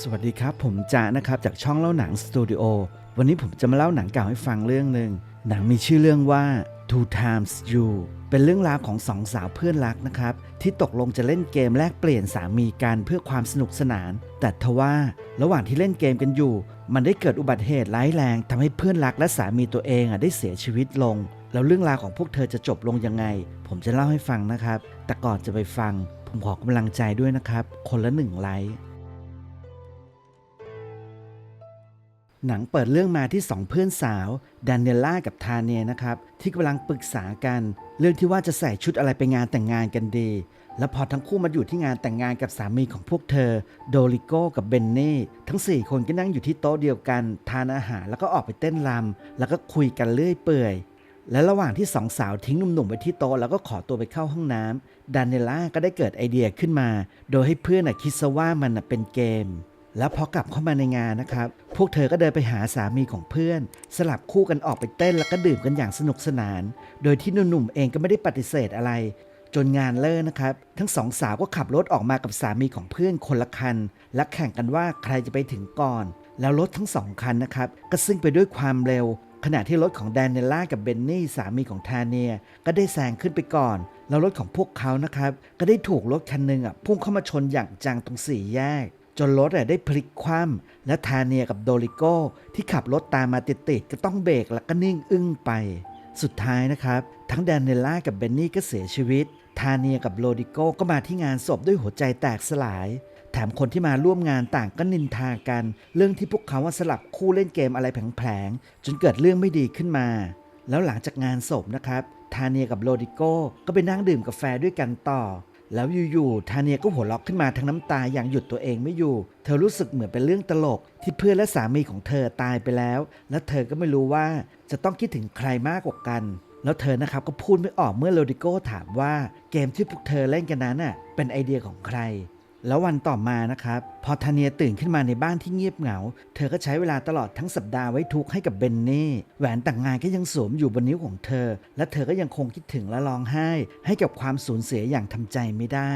สวัสดีครับ ผมจานะครับจากช่องเล่าหนังสตูดิโอวันนี้ผมจะมาเล่าหนังเก่าให้ฟังเรื่องหนึ่งหนังมีชื่อเรื่องว่า Two Times You เป็นเรื่องราวของสองสาวเพื่อนรักนะครับ ที่ตกลงจะเล่นเกมแลกเปลี่ยนสามีกันเพื่อความสนุกสนาน แต่ทว่าระหว่างที่เล่นเกมกันอยู่ มันได้เกิดอุบัติเหตุร้ายแรงทำให้เพื่อนรักและสามีตัวเองอะได้เสียชีวิตลง แล้วเรื่องราวของพวกเธอจะจบลงยังไง ผมจะเล่าให้ฟังนะครับ แต่ก่อนจะไปฟัง ผมขอกำลังใจด้วยนะครับ คนละหนึ่งไลค์ หนังเปิดเรื่องมาที่สองเพื่อนสาวดานเนลล่ากับทาเนียนะครับ ที่กำลังปรึกษากัน เรื่องที่ว่าจะใส่ชุดอะไรไปงานแต่งงานกันดี แล้วพอทั้งคู่มาอยู่ที่งานแต่งงานกับสามีของพวกเธอ โดริโก้กับเบนเน่ทั้ง 4 คนก็นั่งอยู่ที่โต๊ะเดียวกัน ทานอาหารแล้วก็ออกไปเต้นรำแล้วก็คุยกันเรื่อยเปื่อย และระหว่างที่สองสาวทิ้งหนุ่มๆไว้ที่โต๊ะแล้วก็ขอตัวไปเข้าห้องน้ำดานเนลล่าก็ได้เกิดไอเดียขึ้นมา โดยให้เพื่อนน่ะคิดซะว่ามันน่ะเป็นเกม แล้วพอกลับเข้ามาในงานนะครับ พวกเธอก็เดินไปหาสามีของเพื่อน สลับคู่กันออกไปเต้นแล้วก็ดื่มกันอย่างสนุกสนาน โดยที่หนุ่มๆเองก็ไม่ได้ปฏิเสธอะไร จนงานเลิกนะครับ ทั้งสองสาวก็ขับรถออกมากับสามีของเพื่อนคนละคัน และแข่งกันว่าใครจะไปถึงก่อน แล้วรถทั้งสองคันนะครับก็ซึ่งไปด้วยความเร็ว ขณะที่รถของแดนเนลล่ากับเบนนี่สามีของทาเนีย ก็ได้แซงขึ้นไปก่อนแล้วรถของพวกเขานะครับก็ได้ถูกรถคันหนึ่งอะพุ่งเข้ามาชนอย่างจังตรงสี่แยก จนรถได้พลิกคว่ำและทาเนียกับโดริโก้ ที่ขับรถตามมาติดๆก็ต้องเบรกแล้วก็นิ่งอึ้งไป สุดท้ายนะครับ ทั้งแดนเนลล่ากับเบนนี่ก็เสียชีวิต ทาเนียกับโรดิโก้ก็มาที่งานศพด้วยหัวใจแตกสลาย แถมคนที่มาร่วมงานต่างก็นินทากัน เรื่องที่พวกเขาว่าสลับคู่เล่นเกมอะไรแผลงๆจนเกิดเรื่องไม่ดีขึ้นมา แล้วหลังจากงานศพนะครับทาเนียกับโรดิโก้ก็ไปนั่งดื่มกาแฟด้วยกันต่อ แล้วอยู่ๆ ทาเนียก็หัวเราะขึ้นมาทั้งน้ำตาอย่างหยุดตัวเองไม่อยู่ เธอรู้สึกเหมือนเป็นเรื่องตลก ที่เพื่อนและสามีของเธอตายไปแล้ว และเธอก็ไม่รู้ว่าจะต้องคิดถึงใครมากกว่ากัน แล้วเธอนะครับก็พูดไม่ออกเมื่อโรดิโก้ถามว่าเกมที่พวกเธอเล่นกันนั้นน่ะเป็นไอเดียของใคร แล้ววันต่อมานะครับ พอทาเนียตื่นขึ้นมาในบ้านที่เงียบเหงา เธอก็ใช้เวลาตลอดทั้งสัปดาห์ไว้ทุกข์ให้กับเบนนี่แหวนแต่งงานก็ยังสวมอยู่บนนิ้วของเธอ และเธอก็ยังคงคิดถึงและร้องไห้ ให้กับความสูญเสียอย่างทำใจไม่ได้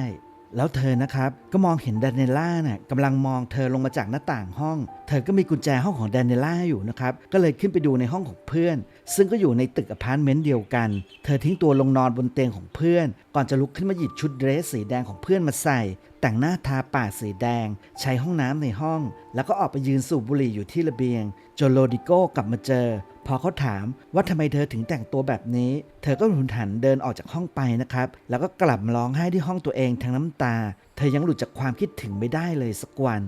แล้วเธอนะครับก็มองเห็นแดนเนลล่าน่ะกำลังมองเธอลงมาจากหน้าต่างห้อง เธอก็มีกุญแจห้องของแดนเนลล่าอยู่นะครับ ก็เลยขึ้นไปดูในห้องของเพื่อน ซึ่งก็อยู่ในตึกอพาร์ตเมนต์เดียวกัน เธอทิ้งตัวลงนอนบนเตียงของเพื่อน ก่อนจะลุกขึ้นมาหยิบชุดเดรสสีแดงของเพื่อนมาใส่ แต่งหน้าทาปากสีแดง ใช้ห้องน้ำในห้อง แล้วก็ออกไปยืนสูบบุหรี่อยู่ที่ระเบียง จนโรดิโก้กลับมาเจอ พอเขาถามว่าทำไมเธอถึงแต่งตัวแบบนี้ เธอก็หุนหันเดินออกจากห้องไปนะครับ แล้วก็กลับมาร้องไห้ที่ห้องตัวเองทั้งน้ำตา เธอยังหลุดจากความคิดถึงไม่ได้เลยสักวัน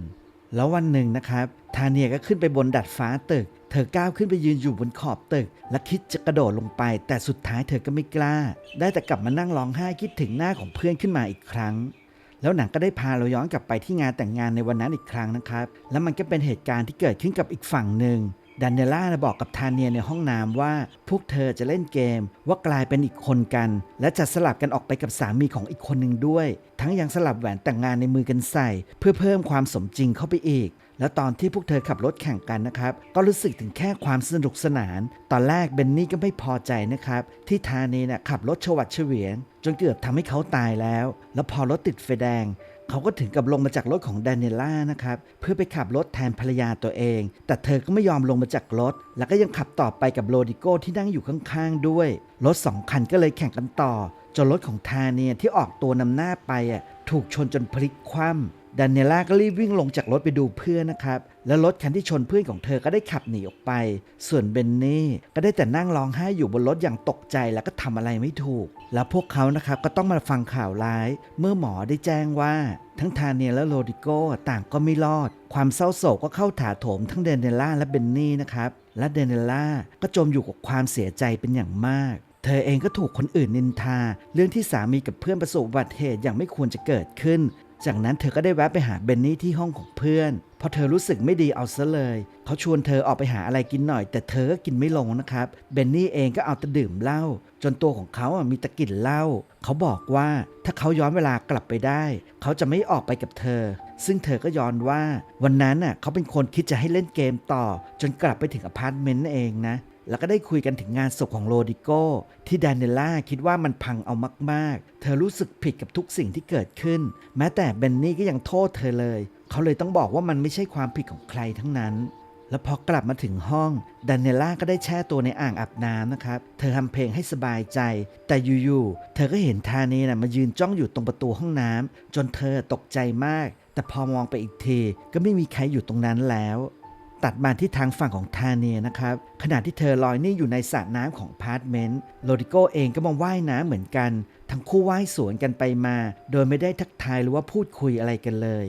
แล้ววันหนึ่งนะครับ ทาเนียก็ขึ้นไปบนดัดฟ้าตึก ธอก้าวขึ้นไปยืนอยู่บนขอบตึก และคิดจะกระโดดลงไป แต่สุดท้ายเธอก็ไม่กล้า ได้แต่กลับมานั่งร้องไห้คิดถึงหน้าของเพื่อนขึ้นมาอีกครั้ง แล้วหนังก็ได้พาเราย้อนกลับไปที่งานแต่งงานในวันนั้นอีกครั้งนะครับ แล้วมันก็เป็นเหตุการณ์ที่เกิดขึ้นกับอีกฝั่งหนึ่งดันเนล่าบอกกับทานเนียในห้องน้ำว่า พวกเธอจะเล่นเกม ว่ากลายเป็นอีกคนกัน และจะสลับกันออกไปกับสามีของอีกคนหนึ่งด้วย ทั้งยังสลับแหวนแต่งงานในมือกันใส่ เพื่อเพิ่มความสมจริงเข้าไปอีก แล้วตอนที่พวกเธอขับรถแข่งกันนะครับ ก็รู้สึกถึงแค่ความสนุกสนาน ตอนแรกเบนนี่ก็ไม่พอใจนะครับ ที่ทาเนียน่ะขับรถชวัดเฉวียนจนเกือบทำให้เขาตายแล้ว แล้วพอรถติดไฟแดง เขาก็ถึงกับลงมาจากรถของแดเนล่านะครับ เพื่อไปขับรถแทนภรรยาตัวเอง แต่เธอก็ไม่ยอมลงมาจากรถ แล้วก็ยังขับต่อไปกับโรดิโก้ที่นั่งอยู่ข้างๆด้วย รถสองคันก็เลยแข่งกันต่อจนรถของทาเนียที่ออกตัวนำหน้าไปอะถูกชนจนพลิกคว่ำ ดานเนล่าก็รีบวิ่งลงจากรถไปดูเพื่อนนะครับ แล้วรถคันที่ชนเพื่อนของเธอก็ได้ขับหนีออกไป ส่วนเบนนี่ก็ได้แต่นั่งร้องไห้อยู่บนรถอย่างตกใจแล้วก็ทำอะไรไม่ถูก แล้วพวกเขานะครับก็ต้องมาฟังข่าวร้าย เมื่อหมอได้แจ้งว่า ทั้งทาเนียและโรดิโก้ต่างก็ไม่รอด ความเศร้าโศกก็เข้าถาโถมทั้งเดนเนล่าและเบนนี่นะครับ และเดนเนล่าก็จมอยู่กับความเสียใจเป็นอย่างมากเธอเองก็ถูกคนอื่นนินทา เรื่องที่สามีกับเพื่อนประสบอุบัติเหตุอย่างไม่ควรจะเกิดขึ้นจากนั้นเธอก็ได้แวะไปหาเบนนี่ที่ห้องของเพื่อนเพราะเธอรู้สึกไม่ดีเอาซะเลย เขาชวนเธอออกไปหาอะไรกินหน่อย แต่เธอก็กินไม่ลงนะครับ เบนนี่เองก็เอาแต่ดื่มเหล้าจนตัวของเขาอะมีตะกลิ่นเหล้าเขาบอกว่าถ้าเขาย้อนเวลากลับไปได้ เขาจะไม่ออกไปกับเธอ ซึ่งเธอก็ย้อนว่า วันนั้นน่ะเขาเป็นคนคิดจะให้เล่นเกมต่อ จนกลับไปถึงอพาร์ตเมนต์เองนะ แล้วก็ได้คุยกันถึงงานศพของโรดิโก้ ที่แดนเนล่าคิดว่ามันพังเอามากๆ เธอรู้สึกผิดกับทุกสิ่งที่เกิดขึ้น แม้แต่เบนนี่ก็ยังโทษเธอเลย เขาเลยต้องบอกว่ามันไม่ใช่ความผิดของใครทั้งนั้น แล้วพอกลับมาถึงห้องดันเนล่าก็ได้แช่ตัวในอ่างอาบน้ำนะครับ เธอทำเพลงให้สบายใจ แต่อยู่ๆ เธอก็เห็นทาเนนะมายืนจ้องอยู่ตรงประตูห้องน้ำจนเธอตกใจมาก แต่พอมองไปอีกทีก็ไม่มีใครอยู่ตรงนั้นแล้ว ตัดมาที่ทางฝั่งของทาเนียนะครับ ขณะที่เธอลอยนิ่งอยู่ในสระน้ำของพาร์ทเมนต์โรดิโกเองก็มาว่ายน้ำเหมือนกัน ทั้งคู่ว่ายสวนกันไปมา โดยไม่ได้ทักทายหรือว่าพูดคุยอะไรกันเลย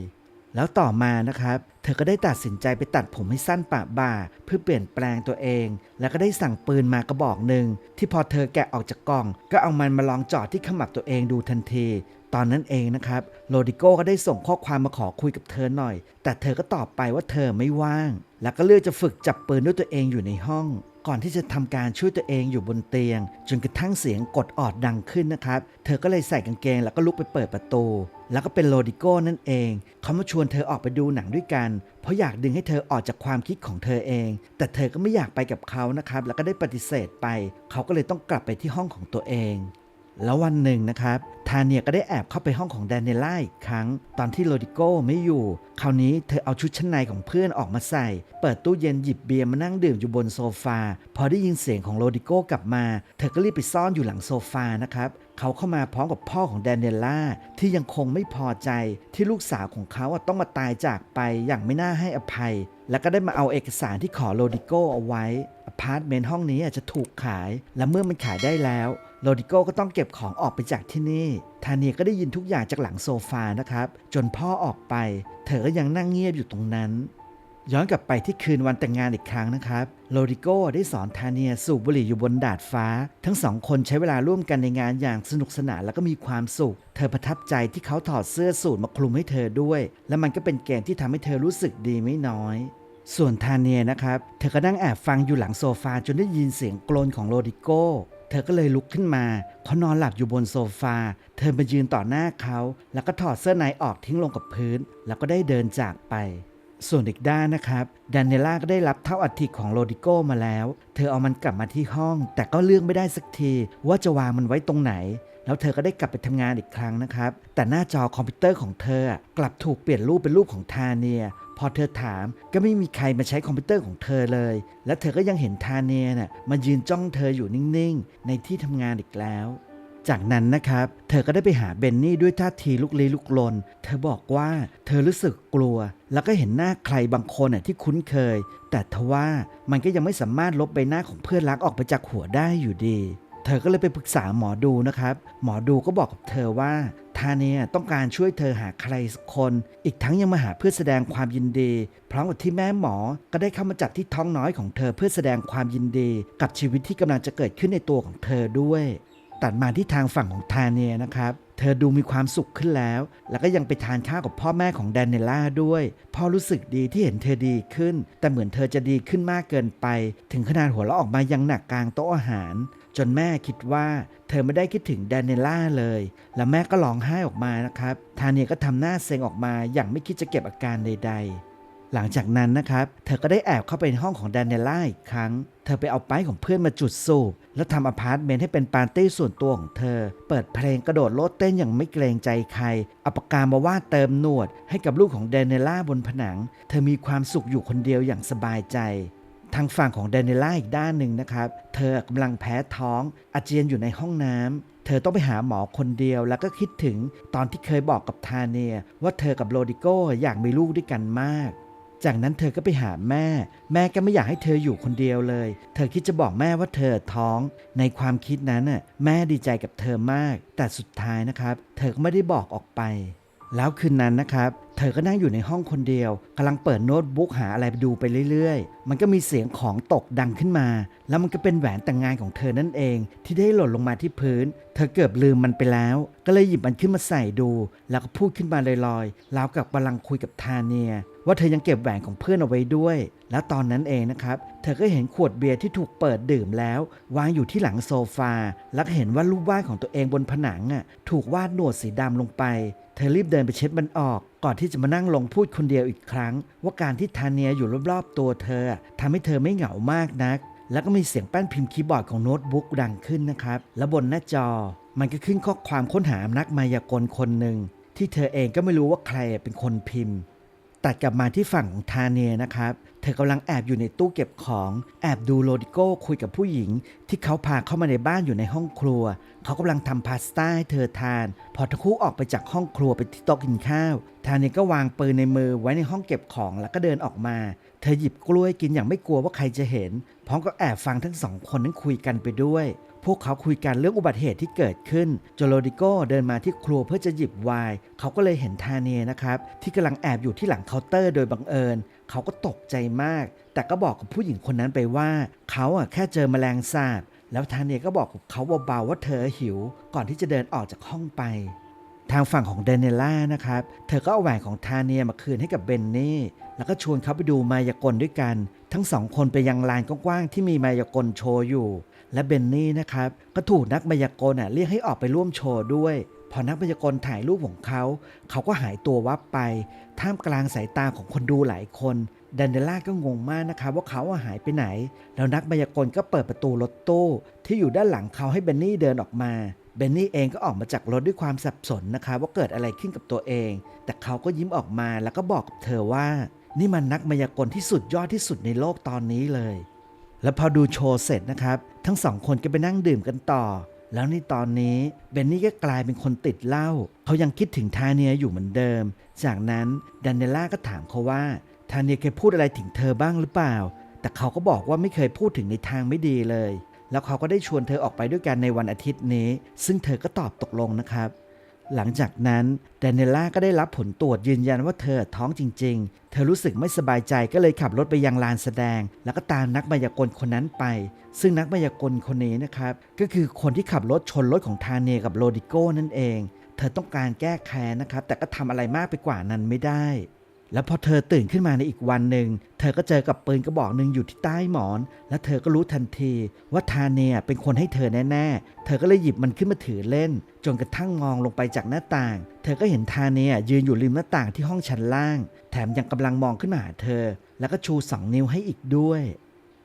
แล้วต่อมานะครับ เธอก็ได้ตัดสินใจไปตัดผมให้สั้นปะบ่า เพื่อเปลี่ยนแปลงตัวเอง แล้วก็ได้สั่งปืนมากระบอกหนึ่งที่พอเธอแกะออกจากกล่อง ก็เอามันมาลองจอดที่ขมับตัวเองดูทันทีตอนนั้นเองนะครับ โรดิโก้ก็ได้ส่งข้อความมาขอคุยกับเธอหน่อย แต่เธอก็ตอบไปว่าเธอไม่ว่าง แล้วก็เลือกจะฝึกจับปืนด้วยตัวเองอยู่ในห้อง ก่อนที่จะทำการช่วยตัวเองอยู่บนเตียง จนกระทั่งเสียงกดออดดังขึ้นนะครับ เธอก็เลยใส่กางเกงแล้วก็ลุกไปเปิดประตู แล้วก็เป็นโรดิโก้นั่นเอง เขามาชวนเธอออกไปดูหนังด้วยกัน เพราะอยากดึงให้เธอออกจากความคิดของเธอเอง แต่เธอก็ไม่อยากไปกับเขานะครับ แล้วก็ได้ปฏิเสธไป เขาก็เลยต้องกลับไปที่ห้องของตัวเอง แล้ววันหนึ่งนะครับทาเนียก็ได้แอบเข้าไปห้องของแดนเนล่าอีกครั้ง ตอนที่โรดิโก้ไม่อยู่ คราวนี้เธอเอาชุดชั้นในของเพื่อนออกมาใส่ เปิดตู้เย็นหยิบเบียร์มานั่งดื่มอยู่บนโซฟา พอได้ยินเสียงของโรดิโก้กลับมา เธอก็รีบไปซ่อนอยู่หลังโซฟานะครับ เขาเข้ามาพร้อมกับพ่อของแดนเนล่าที่ยังคงไม่พอใจที่ลูกสาวของเขาต้องมาตายจากไปอย่างไม่น่าให้อภัย แล้วก็ได้มาเอาเอกสารที่ขอโรดิโก้เอาไว้ พาร์ตเมนต์ห้องนี้อะจจะถูกขาย และเมื่อมันขายได้แล้วโรดิโก้ก็ต้องเก็บของออกไปจากที่นี่ ทาเนียก็ได้ยินทุกอย่างจากหลังโซฟานะครับ จนพ่อออกไป เธอก็ยังนั่งเงียบอยู่ตรงนั้น ย้อนกลับไปที่คืนวันแต่งงานอีกครั้งนะครับโรดิโก้ได้สอนทาเนียสูบบุหรี่อยู่บนดาดฟ้า ทั้งสองคนใช้เวลาร่วมกันในงานอย่างสนุกสนานแล้วก็มีความสุข เธอประทับใจที่เขาถอดเสื้อสูทมาคลุมให้เธอด้วย และมันก็เป็นเกมที่ทำให้เธอรู้สึกดีไม่น้อย ส่วนทาเนียนะครับ เธอก็นั่งแอบฟังอยู่หลังโซฟาจนได้ยินเสียงกลนของโรดิโก้ เธอก็เลยลุกขึ้นมาเขานอนหลับอยู่บนโซฟา เธอมายืนต่อหน้าเขา แล้วก็ถอดเสื้อในออกทิ้งลงกับพื้น แล้วก็ได้เดินจากไป ส่วนอีกด้านนะครับดานเนล่าก็ได้รับเท่าอัฐิของโรดิโก้มาแล้ว เธอเอามันกลับมาที่ห้อง แต่ก็เลือกไม่ได้สักที ว่าจะวางมันไว้ตรงไหนแล้วเธอก็ได้กลับไปทำงานอีกครั้งนะครับ แต่หน้าจอคอมพิวเตอร์ของเธอกลับถูกเปลี่ยนรูปเป็นรูปของทาเนีย พอเธอถามก็ไม่มีใครมาใช้คอมพิวเตอร์ของเธอเลย และเธอก็ยังเห็นทาเนียน่ะมายืนจ้องเธออยู่นิ่งๆ ในที่ทำงานอีกแล้ว จากนั้นนะครับ เธอก็ได้ไปหาเบนนี่ด้วยท่าทีลุกลี้ลุกลน เธอบอกว่าเธอรู้สึกกลัว แล้วก็เห็นหน้าใครบางคนน่ะที่คุ้นเคย แต่ทว่ามันก็ยังไม่สามารถลบใบหน้าของเพื่อนรักออกไปจากหัวได้อยู่ดี เธอก็เลยไปปรึกษาหมอดูนะครับ หมอดูก็บอกกับเธอว่าทาเนียต้องการช่วยเธอหาใครสักคน อีกทั้งยังมาหาเพื่อแสดงความยินดี พร้อมกับที่แม่หมอก็ได้เข้ามาจับที่ท้องน้อยของเธอเพื่อแสดงความยินดี กับชีวิตที่กำลังจะเกิดขึ้นในตัวของเธอด้วย ตัดมาที่ทางฝั่งของทาเนียนะครับเธอดูมีความสุขขึ้นแล้ว แล้วก็ยังไปทานข้าวกับพ่อแม่ของแดนเนล่าด้วย พ่อรู้สึกดีที่เห็นเธอดีขึ้น แต่เหมือนเธอจะดีขึ้นมากเกินไป ถึงขนาดหัวเราะออกมายังหนักกลางโต๊ะอาหาร จนแม่คิดว่าเธอไม่ได้คิดถึงแดนเนล่าเลย แล้วแม่ก็ร้องไห้ออกมานะครับทาเนียก็ทำหน้าเซ็งออกมาอย่างไม่คิดจะเก็บอาการใด ๆ หลังจากนั้นนะครับ เธอก็ได้แอบเข้าไปในห้องของแดนเนล่าอีกครั้ง เธอไปเอาไปายของเพื่อนมาจุดสูบ แล้วทำอพาร์ตเมนต์ให้เป็นปาร์ตี้ส่วนตัวของเธอ เปิดเพลงกระโดดโลดเต้นอย่างไม่เกรงใจใครเอาปากกามาวาดเติมหนวด ให้กับลูกของแดนเนล่าบนผนัง เธอมีความสุขอยู่คนเดียวอย่างสบายใจ ทางฝั่งของแดนเนล่าอีกด้านหนึ่งนะครับ เธอกำลังแพ้ท้องอาเจียนอยู่ในห้องน้ำเธอต้องไปหาหมอคนเดียวแล้วก็คิดถึงตอนที่เคยบอกกับทาเนีย ว่าเธอกับโรดิโก้อยากมีลูกด้วยกันมาก จากนั้นเธอก็ไปหาแม่ แม่ก็ไม่อยากให้เธออยู่คนเดียวเลย เธอคิดจะบอกแม่ว่าเธอท้อง ในความคิดนั้นน่ะแม่ดีใจกับเธอมาก แต่สุดท้ายนะครับ เธอก็ไม่ได้บอกออกไป แล้วคืนนั้นนะครับ เธอก็นั่งอยู่ในห้องคนเดียวกำลังเปิดโน้ตบุ๊กหาอะไรไปดูไปเรื่อยๆ มันก็มีเสียงของตกดังขึ้นมา แล้วมันก็เป็นแหวนแต่งงานของเธอนั่นเอง ที่ได้หล่นลงมาที่พื้น เธอเกือบลืมมันไปแล้ว ก็เลยหยิบมันขึ้นมาใส่ดู แล้วก็พูดขึ้นมาลอยๆราวกับกำลังคุยกับทาเนีย ว่าเธอยังเก็บแหวนของเพื่อนเอาไว้ด้วย แล้วตอนนั้นเองนะครับ เธอก็เห็นขวดเบียร์ที่ถูกเปิดดื่มแล้ว วางอยู่ที่หลังโซฟา แล้วก็เห็นว่ารูปวาดของตัวเองบนผนังอะถูกวาดหนวดสีดำลงไป เธอรีบเดินไปเช็ดมันออก ก่อนที่จะมานั่งลงพูดคนเดียวอีกครั้ง ว่าการที่ทาเนียอยู่รอบๆตัวเธออะทำให้เธอไม่เหงามากนัก แล้วก็มีเสียงแป้นพิมพ์คีย์บอร์ดของโน้ตบุ๊กดังขึ้นนะครับ และบนหน้าจอ มันก็ขึ้นข้อความค้นหานักมายากลคนหนึ่งที่เธอเองก็ไม่รู้ว่าใครเป็นคนพิมพ์ตตัดกลับมาที่ฝั่งของทาเนียนะครับ เธอกำลังแอบอยู่ในตู้เก็บของ แอบดูโรดิโก้คุยกับผู้หญิง ที่เขาพาเข้ามาในบ้านอยู่ในห้องครัว เขากำลังทำพาสต้าให้เธอทาน พอทั้งคู่ออกไปจากห้องครัวไปที่โต๊ะกินข้าวทาเนก็วางปืนในมือไว้ในห้องเก็บของแล้วก็เดินออกมา เธอหยิบกล้วยกินอย่างไม่กลัวว่าใครจะเห็น พร้อมกับแอบฟังทั้งสองคนนั้นคุยกันไปด้วย พวกเขาคุยกันเรื่องอุบัติเหตุที่เกิดขึ้นโจโรดิโก้เดินมาที่ครัวเพื่อจะหยิบไวน์เขาก็เลยเห็นทาเนียนะครับที่กำลังแอบอยู่ที่หลังเคาน์เตอร์โดยบังเอิญ เขาก็ตกใจมาก แต่ก็บอกกับผู้หญิงคนนั้นไปว่า เขาอะแค่เจอแมลงสาบ แล้วทาเนียก็บอกกับเขาเบาๆว่าเธอหิวก่อนที่จะเดินออกจากห้องไป ทางฝั่งของเดนเนล่านะครับ เธอก็เอาแหวนของทาเนียมาคืนให้กับเบนนี่แล้วก็ชวนเขาไปดูมายากลด้วยกัน ทั้งสองคนไปยังลานกว้างๆที่มีมายากลโชว์อยู่ และเบนนี่นะครับก็ถูกนักมายากลอะเรียกให้ออกไปร่วมโชว์ด้วยพอนักมายากลถ่ายรูปของเขา เขาก็หายตัววับไป ท่ามกลางสายตาของคนดูหลายคน เดนเนล่าก็งงมากนะครับว่าเขาหายไปไหน แล้วนักมายากลก็เปิดประตูรถตู้ที่อยู่ด้านหลังเขาให้เบนนี่เดินออกมาเบนนี่เองก็ออกมาจากรถด้วยความสับสนนะคะ ว่าเกิดอะไรขึ้นกับตัวเอง แต่เขาก็ยิ้มออกมาแล้วก็บอกกับเธอว่า นี่มันนักมายากลที่สุดยอดที่สุดในโลกตอนนี้เลย แล้วพอดูโชว์เสร็จนะครับ ทั้งสองคนก็ไปนั่งดื่มกันต่อ แล้วในตอนนี้เบนนี่ก็กลายเป็นคนติดเหล้าเขายังคิดถึงทาเนียอยู่เหมือนเดิม จากนั้นดันเนล่าก็ถามเขาว่า ทาเนียเคยพูดอะไรถึงเธอบ้างหรือเปล่า แต่เขาก็บอกว่าไม่เคยพูดถึงในทางไม่ดีเลย แล้วเขาก็ได้ชวนเธอออกไปด้วยกันในวันอาทิตย์นี้ ซึ่งเธอก็ตอบตกลงนะครับ หลังจากนั้นแดเนล่าก็ได้รับผลตรวจยืนยันว่าเธอท้องจริง ๆ เธอรู้สึกไม่สบายใจก็เลยขับรถไปยังลานแสดง แล้วก็ตามนักมายากลคนนั้นไป ซึ่งนักมายากลคนนี้นะครับ ก็คือคนที่ขับรถชนรถของทาเนียกับโรดิโก้นั่นเอง เธอต้องการแก้แค้นนะครับ แต่ก็ทำอะไรมากไปกว่านั้นไม่ได้ แล้วพอเธอตื่นขึ้นมาในอีกวันหนึ่ง เธอก็เจอกับปืนกระบอกหนึ่งอยู่ที่ใต้หมอน และเธอก็รู้ทันทีว่าทาเนียเป็นคนให้เธอแน่ๆ เธอก็เลยหยิบมันขึ้นมาถือเล่น จนกระทั่งมองลงไปจากหน้าต่าง เธอก็เห็นทาเนียยืนอยู่ริมหน้าต่างที่ห้องชั้นล่าง แถมยังกำลังมองขึ้นมาหาเธอ แล้วก็ชูสองนิ้วให้อีกด้วย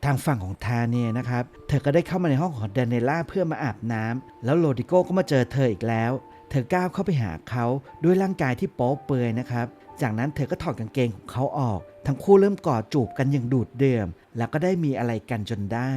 ทางฝั่งของทาเนียนะครับ เธอก็ได้เข้ามาในห้องของเดนเนล่าเพื่อมาอาบน้ำแล้วโรดิโก้ก็มาเจอเธออีกแล้ว เธอก้าวเข้าไปหาเขาด้วยร่างกายที่โป๊เปลือยนะครับ จากนั้นเธอก็ถอดกางเกงของเขาออก ทั้งคู่เริ่มกอดจูบกันอย่างดูดเดื่มแล้วก็ได้มีอะไรกันจนได้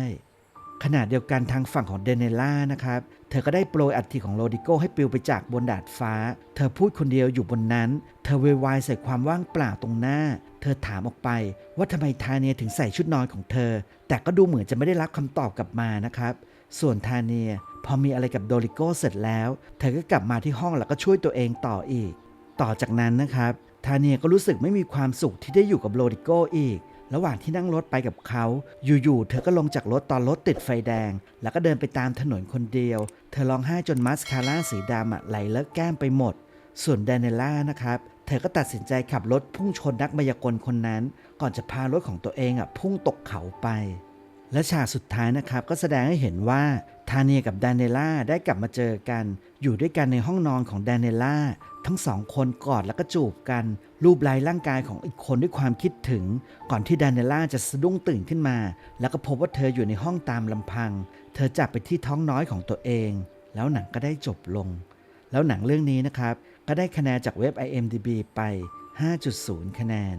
ขณะเดียวกันทางฝั่งของเดนเนล่านะครับ เธอก็ได้โปรยอัฐิของโรดิโก้ให้ปลิวไปจากบนดาดฟ้า เธอพูดคนเดียวอยู่บนนั้น เธอเววายใส่ความว่างเปล่าตรงหน้า เธอถามออกไปว่าทำไมทาเนียถึงใส่ชุดนอนของเธอ แต่ก็ดูเหมือนจะไม่ได้รับคำตอบกลับมานะครับส่วนทาเนียพอมีอะไรกับโดริโก้เสร็จแล้ว เธอก็กลับมาที่ห้องแล้วก็ช่วยตัวเองต่ออีก ต่อจากนั้นนะครับ ทาเนียก็รู้สึกไม่มีความสุขที่ได้อยู่กับโรดิโก้อีก ระหว่างที่นั่งรถไปกับเขา อยู่ๆ เธอก็ลงจากรถตอนรถติดไฟแดง แล้วก็เดินไปตามถนนคนเดียว เธอร้องไห้จนมาสคาร่าสีดำไหลเลอะแก้มไปหมด ส่วนแดนเนล่านะครับ เธอก็ตัดสินใจขับรถพุ่งชนนักมายากลคนนั้น ก่อนจะพารถของตัวเองอะพุ่งตกเขาไป และฉากสุดท้ายนะครับก็แสดงให้เห็นว่าทาเนียกับแดนเนล่าได้กลับมาเจอกัน อยู่ด้วยกันในห้องนอนของแดนเนล่าทั้งสองคนกอดแล้วก็จูบกัน รูปไล้ร่างกายของอีกคนด้วยความคิดถึง ก่อนที่แดนเนล่าจะสะดุ้งตื่นขึ้นมา แล้วก็พบว่าเธออยู่ในห้องตามลำพัง เธอจับไปที่ท้องน้อยของตัวเอง แล้วหนังก็ได้จบลง แล้วหนังเรื่องนี้นะครับก็ได้คะแนนจากเว็บ IMDb ไป 5.0 คะแนน